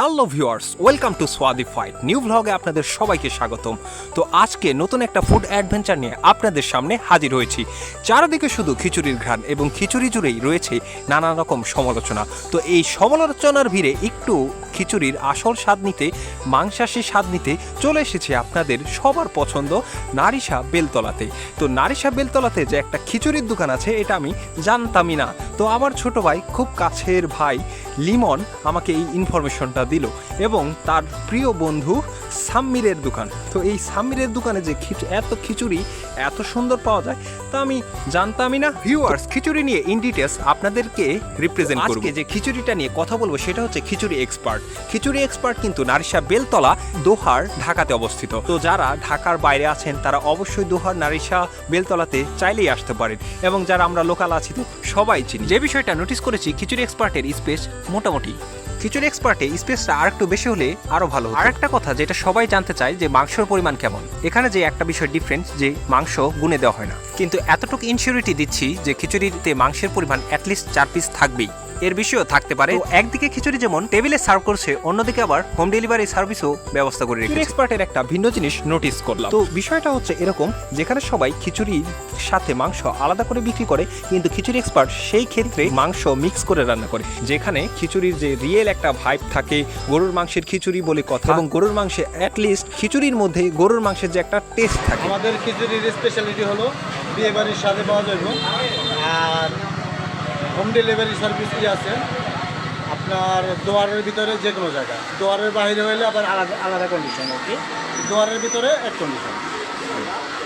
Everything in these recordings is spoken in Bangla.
হ্যালো ভিউয়ার্স, ওয়েলকাম টু সোয়াদি ফাইট। নিউ ভ্লগে আপনাদের সবাইকে স্বাগতম। তো আজকে নতুন একটা ফুড অ্যাডভেঞ্চার নিয়ে আপনাদের সামনে হাজির হয়েছি। চারদিকে শুধু খিচুড়ির ঘ্রাণ এবং খিচুড়ি জুড়েই রয়েছে নানা রকম সমালোচনা। তো এই সমালোচনার ভিড়ে একটু খিচুড়ির আসল স্বাদ নিতে, মাংসাশী স্বাদ নিতে চলে এসেছে আপনাদের সবার পছন্দ নারিশা বেলতলাতে। তো নারিশা বেলতলাতে যে একটা খিচুড়ির দোকান আছে, এটা আমি জানতামই না। তো আমার ছোট ভাই, খুব কাছের ভাই, লিমন, আমাকে এই ইনফরমেশনটা দিল এবং তার প্রিয় বন্ধু সাম্মিরের দোকান। তো এই সাম্মিরের দোকানে যে এত খিচুড়ি, এত সুন্দর পাওয়া যায়, তা আমি জানতামই না। ভিউয়ার্স খিচুড়ি নিয়ে ইন ডিটেলস আপনাদেরকে রিপ্রেজেন্ট করব। আজকে যে খিচুড়িটা নিয়ে কথা বলব, সেটা হচ্ছে খিচুড়ি এক্সপার্ট খিচুড়ি এক্সপার্ট কিন্তু নারিশা বেলতলা দোহার ঢাকাতে অবস্থিত। তো যারা ঢাকার বাইরে আছেন তারা অবশ্যই দোহার নারিশা বেলতলাতে চাইলেই আসতে পারেন এবং যারা আমরা লোকাল আছি তো সবাই চিনি। যে বিষয়টা নোটিস করেছি খিচুড়ি এক্সপার্টের স্পেস মোটামুটি। খিচুড়ি এক্সপার্টে স্পেসটা আর একটু বেশি হলে আরও ভালো আর একটা কথা যেটা সবাই জানতে চায় যে মাংসের পরিমাণ কেমন। এখানে যে একটা বিষয় ডিফারেন্স যে মাংস গুনে দেওয়া হয় না। কিন্তু এতটুকু ইনসিউরিটি দিচ্ছি যে খিচুড়িতে মাংসের পরিমাণ অ্যাটলিস্ট চার পিস থাকবেই। এর বিষয়ও থাকতে পারে। তো একদিকে খিচুড়ি যেমন টেবিলে সার্ভ করছে অন্যদিকে আবার হোম ডেলিভারি সার্ভিসও ব্যবস্থা করে রেখেছে। এক্সপার্টের একটা ভিন্ন জিনিস নোটিস করলাম। তো বিষয়টা হচ্ছে এরকম যেখানে সবাই খিচুড়ির সাথে মাংস আলাদা করে বিক্রি করে কিন্তু খিচুড়ি এক্সপার্ট সেই ক্ষেত্রে মাংস মিক্স করে রান্না করে। যেখানে খিচুড়ির যে রিয়েল একটা ভাইব থাকে গরুর মাংসের খিচুড়ি বলে কথা এবং গরুর মাংসে অ্যাটলিস্ট খিচুড়ির মধ্যে গরুর মাংসের যে একটা টেস্ট থাকে। আমাদের খিচুড়ির স্পেশালিটি হলো বিয়ে বাড়ির সাথে পাওয়া যাবে। আর হোম ডেলিভারি সার্ভিস কি আছে। আপনার দোয়ারের ভিতরে যে কোনো জায়গা দোয়ারের বাইরে হইলে আবার আলাদা আলাদা কন্ডিশন আর কি দোয়ারের ভিতরে এক কন্ডিশন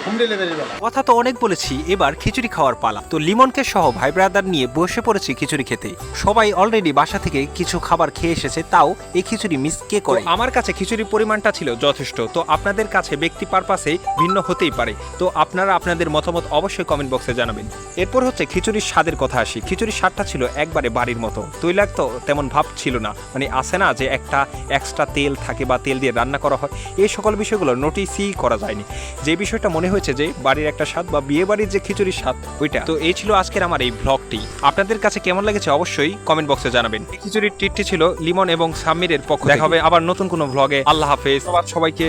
হোম ডেলিভারি বেলা কথা তো অনেক বলেছি এবার খিচুড়ি খাওয়ার পালা। তো লিমনকে সহ ভাই ব্রাদার নিয়ে বসে পড়েছি খিচুড়ি খেতে। সবাই অলরেডি বাসা থেকে কিছু খাবার খেয়ে এসেছে তাও এই খিচুড়ি মিস কে করে? আমার কাছে খিচুড়ির পরিমাণটা ছিল যথেষ্ট তো আপনাদের কাছে ব্যক্তি পারপাসে ভিন্ন হতেই পারে। তো আপনারা আপনাদের মতামত অবশ্যই কমেন্ট বক্সে জানাবেন। এরপর হচ্ছে খিচুড়ির স্বাদের কথা আসি। খিচুড়ির স্বাদটা ছিল একবারে বাড়ির মতো। তৈলাক্ত তেমন ভাব ছিল না। মানে আসে না যে একটা এক্সট্রা তেল থাকে বা তেল দিয়ে রান্না করা হয়। এই সকল বিষয়গুলো নোটিসই করা যায়নি। যে বিষয়টা মনে হয়েছে যে বাড়ির একটা স্বাদ বা বিয়ে বাড়ির যে খিচুড়ির স্বাদ ওইটা। তো এই ছিল আজকের আমার এই ব্লগটি আপনাদের কাছে কেমন লেগেছে অবশ্যই কমেন্ট বক্সে জানাবেন। এই খিচুড়ির টিটটি ছিল লিমন এবং সামিরের পক্ষ দেখা হবে আবার নতুন কোনো ব্লগে আল্লাহ হাফেজ। সবাইকে।